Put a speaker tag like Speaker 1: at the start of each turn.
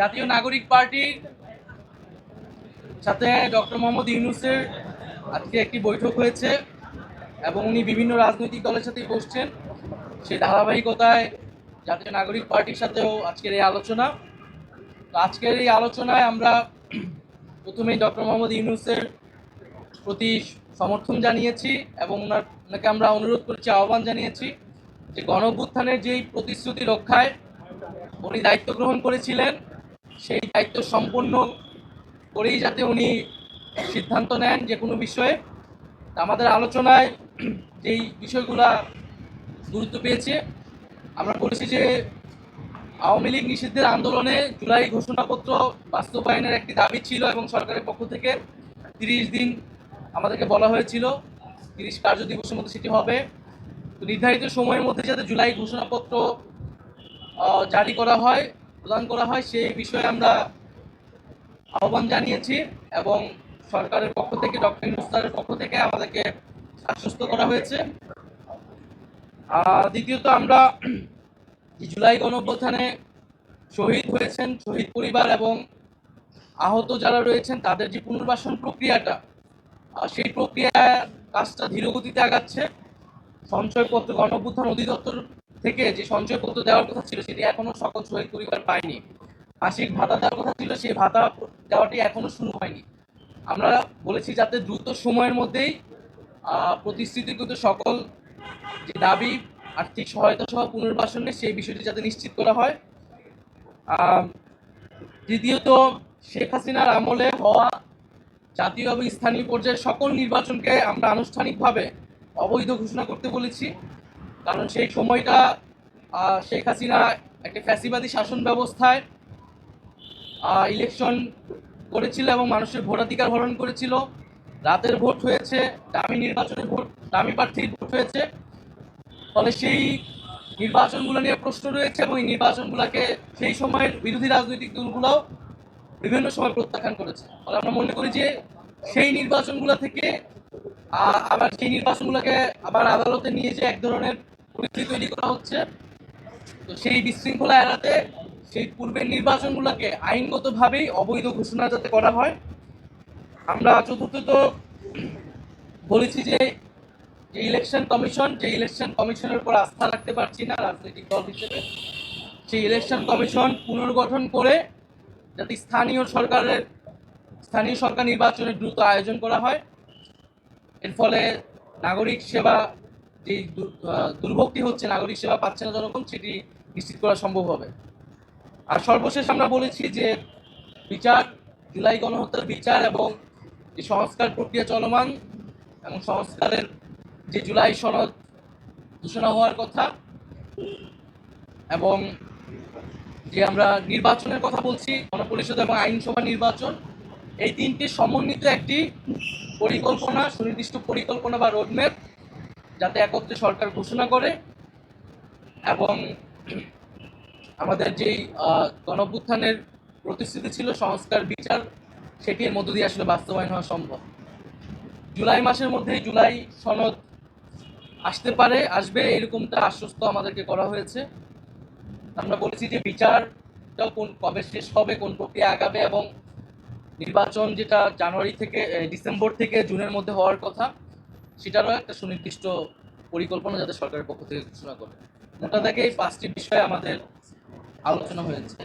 Speaker 1: জাতীয় নাগরিক পার্টির সাথে ডক্টর মোহাম্মদ ইউনুসের আজকে একটি বৈঠক হয়েছে এবং উনি বিভিন্ন রাজনৈতিক দলের সাথে বসছেন। সেই ধারাবাহিকতায় জাতীয় নাগরিক পার্টির সাথেও আজকের এই আলোচনা। তো আজকের এই আলোচনায় আমরা প্রথমেই ডক্টর মোহাম্মদ ইউনুসের প্রতি সমর্থন জানিয়েছি এবং ওনার ওনাকে আমরা অনুরোধ করেছি, আহ্বান জানিয়েছি যে গণ অভ্যুত্থানের যেই প্রতিশ্রুতি রক্ষায় উনি দায়িত্ব গ্রহণ করেছিলেন সেই দায়িত্ব সম্পন্ন করেই যাতে উনি সিদ্ধান্ত নেন যে কোনো বিষয়ে। আমাদের আলোচনায় যেই বিষয়গুলা গুরুত্ব পেয়েছে, আমরা বলেছি যে আওয়ামী লীগ নিষিদ্ধের আন্দোলনে জুলাই ঘোষণাপত্র বাস্তবায়নের একটি দাবি ছিল এবং সরকারের পক্ষ থেকে তিরিশ দিন আমাদেরকে বলা হয়েছিল, তিরিশ কার্য দিবসের মধ্যে সেটি হবে। নির্ধারিত সময়ের মধ্যে যাতে জুলাই ঘোষণাপত্র জারি করা হয় প্রদান করা হয়, সেই বিষয়ে আমরা আহ্বান জানিয়েছি এবং সরকারের পক্ষ থেকে, ডক্টর ইনুস্তারের পক্ষ থেকে আমাদেরকে আশ্বস্ত করা হয়েছে। দ্বিতীয়ত আমরা জুলাই গণঅভ্যুত্থানে শহীদ হয়েছেন, শহীদ পরিবার এবং আহত যারা রয়েছেন, তাদের যে পুনর্বাসন প্রক্রিয়াটা সেই প্রক্রিয়া কাজটা ধীরগতিতে আগাচ্ছে। সঞ্চয়পত্র, গণঅভ্যুত্থান অধিদপ্তর থেকে যে সঞ্চয়পত্র দেওয়ার কথা ছিল সেটি এখনও সকল শহীদ পরিবার পায়নি। মাসিক ভাতা দেওয়ার কথা ছিল সেই ভাতা দেওয়াটি এখনও শুরু হয়নি। আমরা বলেছি যাতে দ্রুত সময়ের মধ্যেই আহ, প্রতিশ্রুতিকৃত সকল যে দাবি আর্থিক সহায়তা সহ পুনর্বাসনে সেই বিষয়টি যাতে নিশ্চিত করা হয়। দ্বিতীয়ত শেখ হাসিনার আমলে হওয়া জাতীয় এবং স্থানীয় পর্যায়ে সকল নির্বাচনকে আমরা আনুষ্ঠানিকভাবে অবৈধ ঘোষণা করতে বলেছি। কারণ সেই সময়টা শেখ হাসিনা একটা ফ্যাসিবাদী শাসন ব্যবস্থায় ইলেকশন করেছিল এবং মানুষের ভোটাধিকার হরণ করেছিল। রাতের ভোট হয়েছে, দামি নির্বাচনের ভোট, দামি প্রার্থীর ভোট হয়েছে। ফলে সেই নির্বাচনগুলো নিয়ে প্রশ্ন রয়েছে এবং এই নির্বাচনগুলোকে সেই সময়ের বিরোধী রাজনৈতিক দলগুলোও বিভিন্ন সময় প্রত্যাখ্যান করেছে। ফলে আমরা মনে করি যে সেই নির্বাচনগুলো থেকে আবার সেই নির্বাচনগুলোকে আবার আদালতে নিয়ে যে এক ধরনের পরিস্থিতি তৈরি করা হচ্ছে, তো সেই বিশৃঙ্খলা এড়াতে সেই পূর্বের নির্বাচনগুলোকে আইনগতভাবেই অবৈধ ঘোষণা যাতে করা হয়। আমরা চতুর্থত বলেছি যে যে ইলেকশন কমিশন, যে ইলেকশন কমিশনের উপর আস্থা রাখতে পারছি না রাজনৈতিক দল হিসেবে, সেই ইলেকশন কমিশন পুনর্গঠন করে যাতে স্থানীয় সরকারের, স্থানীয় সরকার নির্বাচনের দ্রুত আয়োজন করা হয়। এর ফলে নাগরিক সেবা যে দুর্ভোগটি হচ্ছে নাগরিক সেবা পাচ্ছে না জনগণ সেটি নিশ্চিত করা সম্ভব হবে। আর সর্বশেষ আমরা বলেছি যে বিচার, জুলাই গণহত্যার বিচার এবং যে সংস্কার প্রক্রিয়া চলমান এবং সংস্কারের যে জুলাই সনদ ঘোষণা হওয়ার কথা এবং যে আমরা নির্বাচনের কথা বলছি, গণপরিষদ এবং আইনসভা নির্বাচন, এই তিনটি সমন্বিত একটি পরিকল্পনা, সুনির্দিষ্ট পরিকল্পনা বা রোডম্যাপ যাতে একত্রে সরকার ঘোষণা করে এবং আমাদের যেই আহ, গণঅভ্যুত্থানের প্রতিশ্রুতি ছিল সংস্কার বিচার সেটির মধ্য দিয়ে আসলে বাস্তবায়ন হওয়া সম্ভব। জুলাই মাসের মধ্যে জুলাই সনদ আসতে পারে আসবে এরকমটা আশ্বস্ত আমাদেরকে করা হয়েছে। আমরা বলেছি যে বিচারটাও কোন কবে শেষ হবে কোন প্রক্রিয়া আগাবে এবং নির্বাচন যেটা জানুয়ারি থেকে ডিসেম্বর থেকে জুনের মধ্যে হওয়ার কথা। সেটারও একটা সুনির্দিষ্ট পরিকল্পনা যাতে সরকারের পক্ষ থেকে ঘোষণা করে। মোটা থেকে এই পাঁচটি বিষয়ে আমাদের আলোচনা হয়েছে।